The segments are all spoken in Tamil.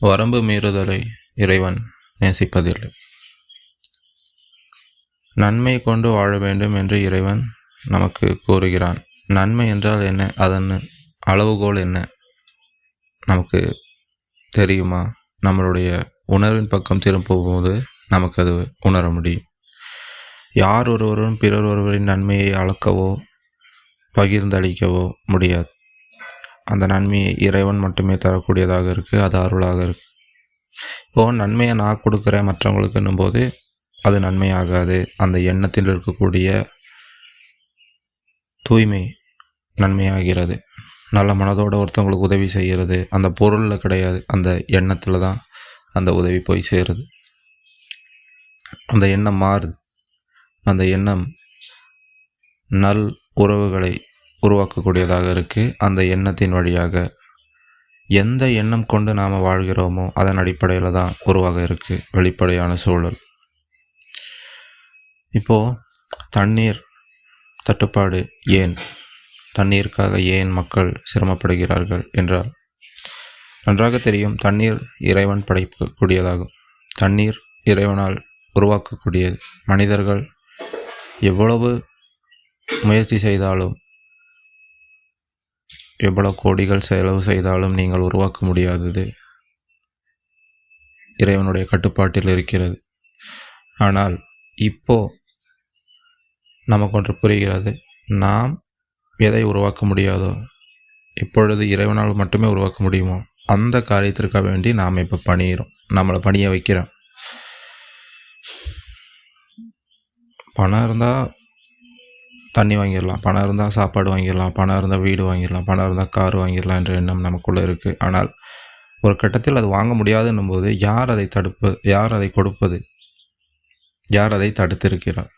வரம்பு மீறுதலை இறைவன் நேசிப்பதில்லை. நன்மை கொண்டு வாழ வேண்டும் என்று இறைவன் நமக்கு கூறுகிறான். நன்மை என்றால் என்ன? அதன் அளவுகோல் என்ன? நமக்கு தெரியுமா? நம்மளுடைய உணர்வின் பக்கம் திரும்பும்போது நமக்கு அது உணர முடியும். யார் ஒருவரும் பிறர் ஒருவரின் நன்மையை அளக்கவோ பகிர்ந்தளிக்கவோ முடியாது. அந்த நன்மையை இறைவன் மட்டுமே தரக்கூடியதாக இருக்குது அது அருளாக இருக்குது இப்போது நன்மையை நான் கொடுக்குறேன் மற்றவங்களுக்குன்னும் போது அது நன்மையாகாது. அந்த எண்ணத்தில் இருக்கக்கூடிய தூய்மை நன்மையாகிறது. நல்ல மனதோட ஒருத்தவங்களுக்கு உதவி செய்கிறது. அந்த பொருளில் கிடையாது. அந்த எண்ணத்தில் தான் அந்த உதவி போய் சேருது. அந்த எண்ணம் மாறுது. அந்த எண்ணம் நல் உறவுகளை உருவாக்கக்கூடியதாக இருக்குது அந்த எண்ணத்தின் வழியாக எந்த எண்ணம் கொண்டு நாம் வாழ்கிறோமோ அதன் அடிப்படையில் தான் உருவாக இருக்குது வெளிப்படையான சூழல். இப்போது தண்ணீர் தட்டுப்பாடு ஏன்? தண்ணீருக்காக ஏன் மக்கள் சிரமப்படுகிறார்கள் என்றால் நன்றாக தெரியும் தண்ணீர் இறைவன் படைக்கக்கூடியதாகும். தண்ணீர் இறைவனால் உருவாக்கக்கூடியது மனிதர்கள் எவ்வளவு முயற்சி செய்தாலும் எவ்வளவு கோடிகள் செலவு செய்தாலும் நீங்கள் உருவாக்க முடியாதது இறைவனுடைய கட்டுப்பாட்டில் இருக்கிறது. ஆனால் இப்போ நமக்கு ஒன்று புரிகிறது நாம் எதை உருவாக்க முடியாதோ இப்பொழுது இறைவனால் மட்டுமே உருவாக்க முடியுமோ அந்த காரியத்திற்காக வேண்டி நாம் இப்போ பணியிறோம். நம்மளை பணிய வைக்கிறோம். பணம் இருந்தால் தண்ணி வாங்கிடலாம். பணம் இருந்தால் சாப்பாடு வாங்கிடலாம். பணம் இருந்தால் வீடு வாங்கிடலாம். பணம் இருந்தால் கார் வாங்கிடலாம் என்ற எண்ணம் நமக்குள்ளே இருக்குது ஆனால் ஒரு கட்டத்தில் அது வாங்க முடியாதுன்னும் போது யார் அதை தடுப்பது யார் அதை கொடுப்பது? யார் அதை தடுத்திருக்கிறார்?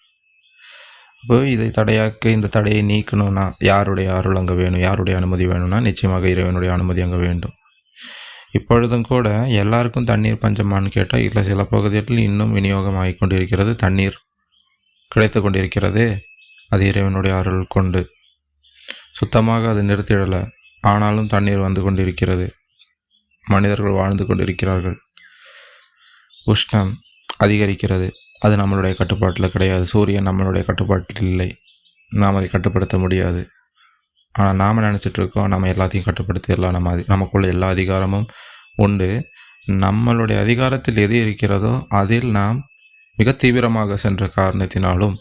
இப்போ இதை தடையாக்க இந்த தடையை நீக்கணும்னா யாருடைய அருள் அங்கே வேணும்? யாருடைய அனுமதி வேணும்னா நிச்சயமாக இறைவனுடைய அனுமதி அங்கே வேண்டும். இப்பொழுதும் கூட எல்லாருக்கும் தண்ணீர் பஞ்சமான்னு கேட்டால் இல்லை சில பகுதிகளில் இன்னும் விநியோகம் ஆகி கொண்டிருக்கிறது தண்ணீர் கிடைத்து கொண்டிருக்கிறது. அது இறைவனுடைய அருள் கொண்டு. சுத்தமாக அது நிறுத்திடலை. ஆனாலும் தண்ணீர் வந்து கொண்டிருக்கிறது. மனிதர்கள் வாழ்ந்து கொண்டிருக்கிறார்கள். உஷ்ணம் அதிகரிக்கிறது. அது நம்மளுடைய கட்டுப்பாட்டில் கிடையாது. சூரியன் நம்மளுடைய கட்டுப்பாட்டில் இல்லை. நாம் அதை கட்டுப்படுத்த முடியாது. ஆனால் நாம் நினச்சிட்ருக்கோம் நம்ம எல்லாத்தையும் கட்டுப்படுத்திடலாம் நம்ம அதி நமக்குள்ள எல்லா அதிகாரமும் உண்டு. நம்மளுடைய அதிகாரத்தில் எது இருக்கிறதோ அதில் நாம் மிக தீவிரமாக சென்ற காரணத்தினாலும்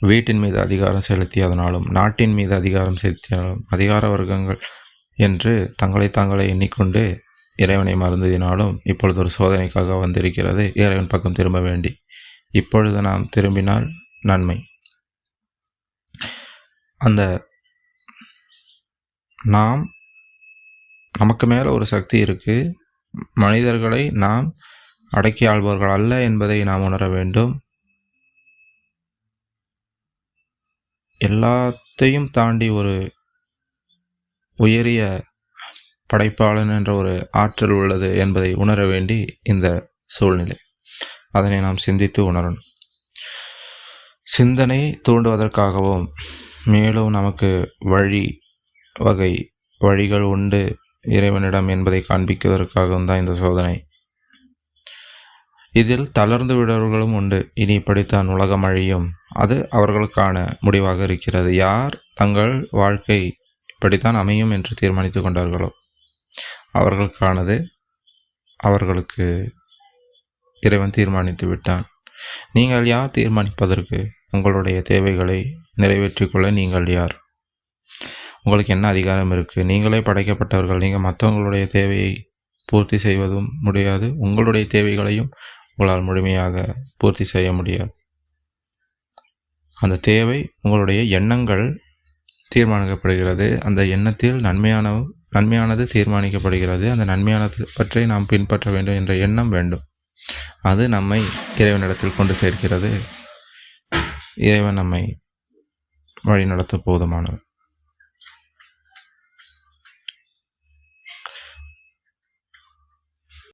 வீட்டின் மீது அதிகாரம் செலுத்தியதனாலும் நாட்டின் மீது அதிகாரம் செலுத்தினாலும் அதிகார வர்க்கங்கள் என்று தங்களை தாங்களை எண்ணிக்கொண்டு இறைவனை மறந்ததினாலும் இப்பொழுது ஒரு சோதனைக்காக வந்திருக்கிறது. இறைவன் பக்கம் திரும்ப வேண்டி. இப்பொழுது நாம் திரும்பினால் நன்மை. அந்த நாம் நமக்கு மேலே ஒரு சக்தி இருக்குது மனிதர்களை நாம் அடக்கி ஆள்பவர்கள் அல்ல என்பதை நாம் உணர வேண்டும். எல்லாத்தையும் தாண்டி ஒரு உயரிய படைப்பாளன் என்ற ஒரு ஆற்றல் உள்ளது என்பதை உணர வேண்டி இந்த சூழ்நிலை. அதனை நாம் சிந்தித்து உணரணும். சிந்தனை தூண்டுவதற்காகவும் மேலும் நமக்கு வழி வகை வழிகள் உண்டு இறைவனிடம் என்பதை காண்பிக்குவதற்காகவும் தான் இந்த சோதனை இதில் தளர்ந்து விடவர்களும் உண்டு. இனி இப்படித்தான் உலகம் அழியும். அது அவர்களுக்கான முடிவாக இருக்கிறது. யார் தங்கள் வாழ்க்கை இப்படித்தான் அமையும் என்று தீர்மானித்து கொண்டார்களோ அவர்களுக்கானது அவர்களுக்கு இறைவன் தீர்மானித்து விட்டான். நீங்கள் யார் தீர்மானிப்பதற்கு உங்களுடைய தேவைகளை நிறைவேற்றிக்கொள்ள நீங்கள் யார்? உங்களுக்கு என்ன அதிகாரம் இருக்குது நீங்களே படைக்கப்பட்டவர்கள். நீங்கள் மற்றவங்களுடைய தேவையை பூர்த்தி செய்வதும் முடியாது. உங்களுடைய தேவைகளையும் உங்களால் முழுமையாக பூர்த்தி செய்ய முடியாது. அந்த தேவை உங்களுடைய எண்ணங்கள் தீர்மானிக்கப்படுகிறது. அந்த எண்ணத்தில் நன்மையான நன்மையானது தீர்மானிக்கப்படுகிறது. அந்த நன்மையானது பற்றி நாம் பின்பற்ற வேண்டும் என்ற எண்ணம் வேண்டும். அது நம்மை இறைவனிடத்தில் கொண்டு சேர்க்கிறது. இறைவன் நம்மை வழி நடத்த போதுமானது